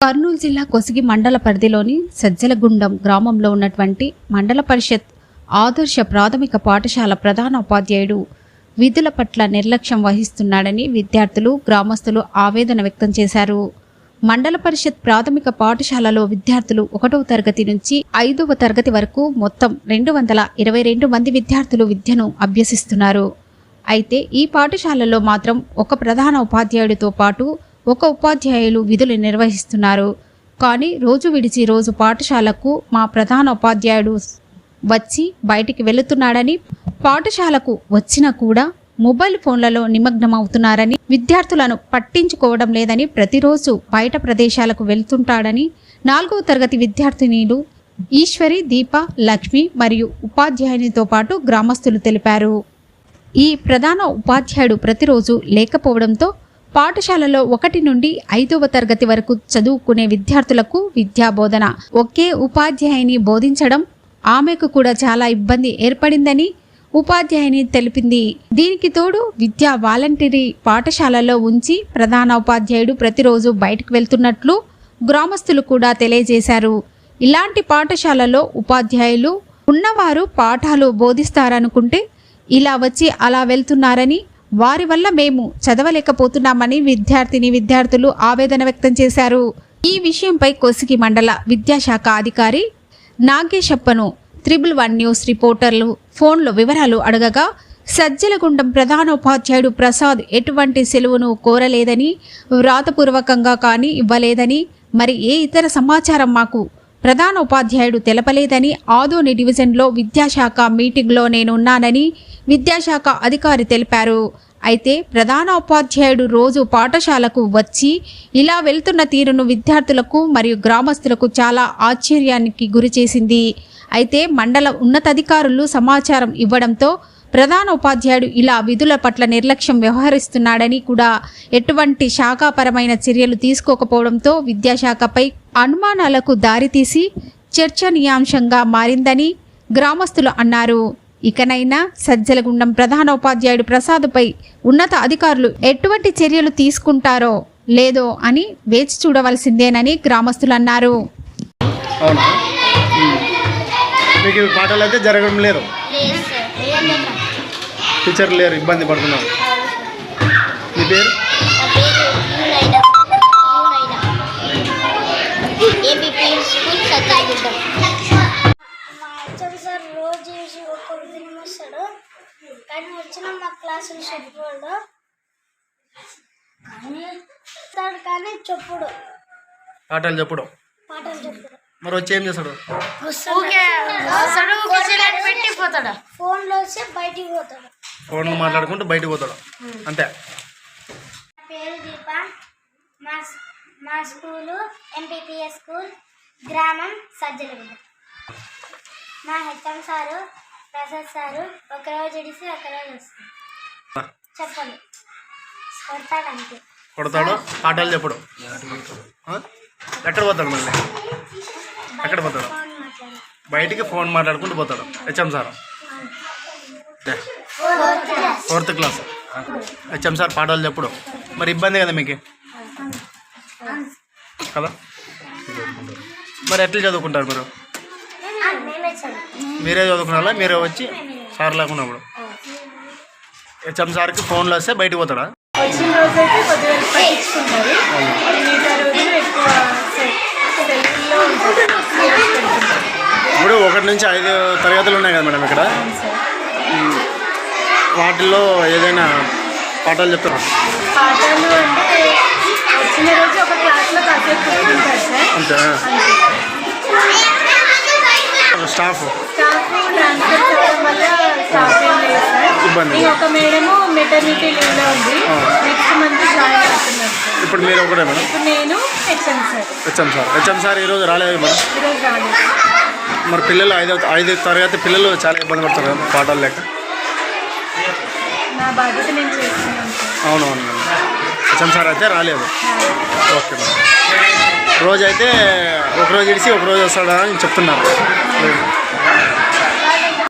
కర్నూలు జిల్లా కొసిగి మండల పరిధిలోని సజ్జలగుండం గ్రామంలో ఉన్నటువంటి మండల పరిషత్ ఆదర్శ ప్రాథమిక పాఠశాల ప్రధాన ఉపాధ్యాయుడు విధుల పట్ల నిర్లక్ష్యం వహిస్తున్నాడని విద్యార్థులు గ్రామస్తులు ఆవేదన వ్యక్తం చేశారు. మండల పరిషత్ ప్రాథమిక పాఠశాలలో విద్యార్థులు ఒకటవ తరగతి నుంచి ఐదవ తరగతి వరకు మొత్తం రెండు వందల ఇరవై రెండు మంది విద్యార్థులు విద్యను అభ్యసిస్తున్నారు. అయితే ఈ పాఠశాలలో మాత్రం ఒక ప్రధాన ఉపాధ్యాయుడితో పాటు ఒక ఉపాధ్యాయులు విధులు నిర్వహిస్తున్నారు. కానీ రోజు విడిచి రోజు పాఠశాలకు మా ప్రధాన ఉపాధ్యాయుడు వచ్చి బయటికి వెళుతున్నాడని పాఠశాలకు వచ్చినా కూడా మొబైల్ ఫోన్లలో నిమగ్నమవుతున్నారని విద్యార్థులను పట్టించుకోవడం లేదని ప్రతిరోజు బయట ప్రదేశాలకు వెళ్తుంటాడని నాలుగవ తరగతి విద్యార్థినీలు ఈశ్వరి దీప లక్ష్మి మరియు ఉపాధ్యాయునితో పాటు గ్రామస్తులు తెలిపారు. ఈ ప్రధాన ఉపాధ్యాయుడు ప్రతిరోజు లేకపోవడంతో పాఠశాలలో ఒకటి నుండి ఐదవ తరగతి వరకు చదువుకునే విద్యార్థులకు విద్యాబోధన. ఒకే ఉపాధ్యాయుని బోధించడం ఆమెకు కూడా చాలా ఇబ్బంది ఏర్పడిందని ఉపాధ్యాయుని తెలిపింది. దీనికి తోడు విద్యా వాలంటీరీ పాఠశాలలో ఉంచి ప్రధాన ఉపాధ్యాయుడు ప్రతిరోజు బయటకు వెళ్తున్నట్లు గ్రామస్తులు కూడా తెలియజేశారు. ఇలాంటి పాఠశాలలో ఉపాధ్యాయులు ఉన్నవారు పాఠాలు బోధిస్తారనుకుంటే ఇలా వచ్చి అలా వెళ్తున్నారని వారి వల్ల మేము చదవలేకపోతున్నామని విద్యార్థిని విద్యార్థులు ఆవేదన వ్యక్తం చేశారు. ఈ విషయంపై కోసికి మండల విద్యాశాఖ అధికారి నాగేశప్పను త్రిబుల్ వన్ న్యూస్ రిపోర్టర్లు ఫోన్లో వివరాలు అడగగా సజ్జలగుండం ప్రధానోపాధ్యాయుడు ప్రసాద్ ఎటువంటి సెలవును కోరలేదని వ్రాతపూర్వకంగా కానీ ఇవ్వలేదని మరి ఏ ఇతర సమాచారం మాకు ప్రధానోపాధ్యాయుడు తెలపలేదని ఆదోని డివిజన్లో విద్యాశాఖ మీటింగ్లో నేనున్నానని విద్యాశాఖ అధికారి తెలిపారు. అయితే ప్రధాన ఉపాధ్యాయుడు రోజు పాఠశాలకు వచ్చి ఇలా వెళ్తున్న తీరును విద్యార్థులకు మరియు గ్రామస్తులకు చాలా ఆశ్చర్యానికి గురిచేసింది అయితే మండల ఉన్నతాధికారులు సమాచారం ఇవ్వడంతో ప్రధాన ఉపాధ్యాయుడు ఇలా విధుల పట్ల నిర్లక్ష్యం వ్యవహరిస్తున్నాడని కూడా ఎటువంటి శాఖాపరమైన చర్యలు తీసుకోకపోవడంతో విద్యాశాఖపై అనుమానాలకు దారితీసి చర్చనీయాంశంగా మారిందని గ్రామస్తులు అన్నారు. ఇకనైనా సజ్జలగుండం ప్రధాన ఉపాధ్యాయుడు ప్రసాద్పై ఉన్నత అధికారులు ఎటువంటి చర్యలు తీసుకుంటారో లేదో అని వేచి చూడవలసిందేనని గ్రామస్తులు అన్నారు. మీకు పాఠాలు అయితే జరగడం టీచర్లు లేరు ఇబ్బంది పడుతున్నారు. మీ పేరు? ఏబిపి స్కూల్ సత్తాగుడ్డం వస్తాడు కానీ వచ్చిన మా క్లాసులు చెప్పుకోడు కానీ కానీ చెప్పుడు. పాఠాలు చెప్పడం. పాటలు చెప్పుడు. మరి వచ్చి ఏం చేస్తాడు? ఫోన్లో వస్తే బయటికి పోతాడు. ఫోన్లో మాట్లాడుకుంటూ బయటకు పోతాడు. అంతే. నా పేరు దీప. మా మా స్కూలు ఎంపీపీఎస్ స్కూల్ గ్రామం సజ్జలగుండ మా హెచ్ఎం సారు ప్రసాద్ సారు ఒకరోజు ఇడిసి ఒకరోజు వస్తాడు చెప్పండి. కొడతాడు అంతే. కొడతాడు? పాఠాలు చెప్పడు? ఎక్కడ పోతాడు మళ్ళీ? ఎక్కడ పోతాడు? బయటికి ఫోన్ మాట్లాడుకుంటూ పోతాడు. HM sir. Fourth class. HM sir పాఠాలు చెప్పడు. మరి ఇబ్బంది కదా మీకు? కదా? మరి ఎట్లా చదువుకుంటారు మీరు? మీరే చదువుకున్నారా? మీరే వచ్చి సార్ లేకున్నప్పుడు హెచ్ఎం సార్కి ఫోన్లో వస్తే బయటకు పోతాడా? వచ్చిన రోజైతే కొద్దిగా పట్టించుకుంటారు మిగతా రోజులు ఎక్కువ సె- సెలవుల్లో ఉంటారు ఇప్పుడు ఒకటి నుంచి ఐదు తరగతులు ఉన్నాయి కదా మేడం ఇక్కడ? వాటిల్లో ఏదైనా పాఠాలు చెప్తారా? పాఠాలు అంటే వచ్చిన రోజు ఒక క్లాస్లో అంతే. స్టాఫ్ స్టాఫ్ ట్రాన్స్ఫర్ చేయడం వల్ల స్టాఫ్ ఏం లేదు సార్ ఇబ్బంది. ఈ ఒక మేడము మెటర్నిటీ లీవ్లో ఉంది. నెక్స్ట్ మంత్ జాయిన్ అవుతున్నారు సార్ ఇప్పుడు మీరు ఒకటే మేడం? ఇప్పుడు నేను HM sir HM sir HM sir ఈరోజు రాలేదు మేడం? ఈరోజు రాలేదు. మరి పిల్లలు ఐదో ఐదు తరగతి పిల్లలు చాలా ఇబ్బంది పడతారు కదా పాఠాలు లేక? నా బాధ్యత నేను చేస్తున్నాను సార్ అవునవును మేడం. హెచ్ఎం సార్ అయితే రాలేదు. Okay madam. రోజు అయితే ఒక రోజు ఇడిసి ఒక రోజు వస్తాడా అని చెప్తున్నారు.